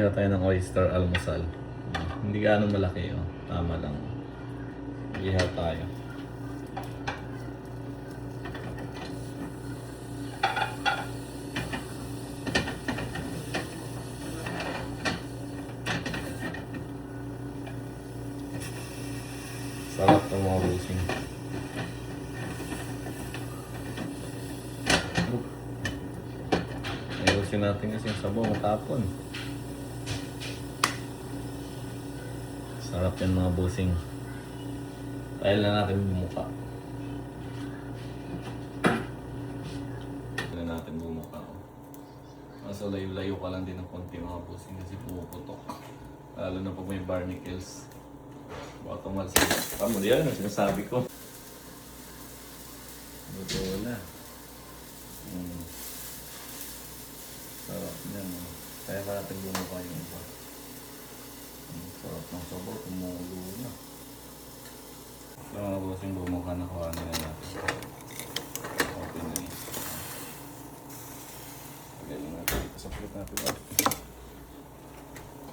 Kaya tayo ng oyster almusal. Hindi gaano malaki, oh. Tama lang. Ihaw tayo. Sarap ng mga busing. Ayusin natin kasi yung sabaw matapon. Sarap yan mga busing. Kaya na natin bumuka. Kaya natin bumuka. Kaso layo-layo ka lang din ng konti mga busing kasi pumuputok. Lalo na pag may barnacles. Baka tumalsik. Tama yan ang sinasabi ko. Luto na. Mm. Sarap niyan. oh. Kaya ka natin bumuka yung iba. Sarap ng sabaw, tumulo na. So mga bossing, bumuka na kuha nila natin. Okay na yun. Pagaling natin dito sa plate natin.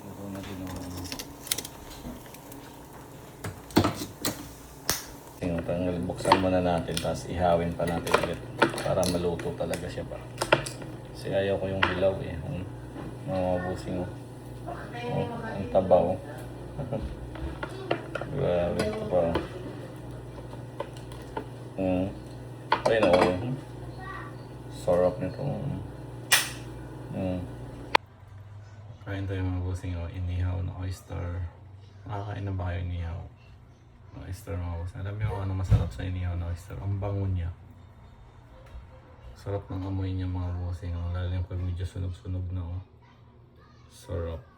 Ito natin ang ano. Tingnan, tanggal, buksan muna natin, tapos ihawin pa natin ulit para maluto talaga siya pa. Kasi ayaw ko yung hilaw eh. Ang mga busing oh. Oh, ang tabaw. Grabe ito pa. Mm. Ayun oh. Sarap nito. Mm. Kain tayo mga busing oh. Inihaw na oyster. Nakakain na ba kayo inihaw? Oyster mga busing. Alam niyo ano masarap sa inihaw na oyster? Ang bango niya. Sarap ng amoy niya mga busing. oh. Lalo yung pag medyo sunog-sunog na oh. Sarap.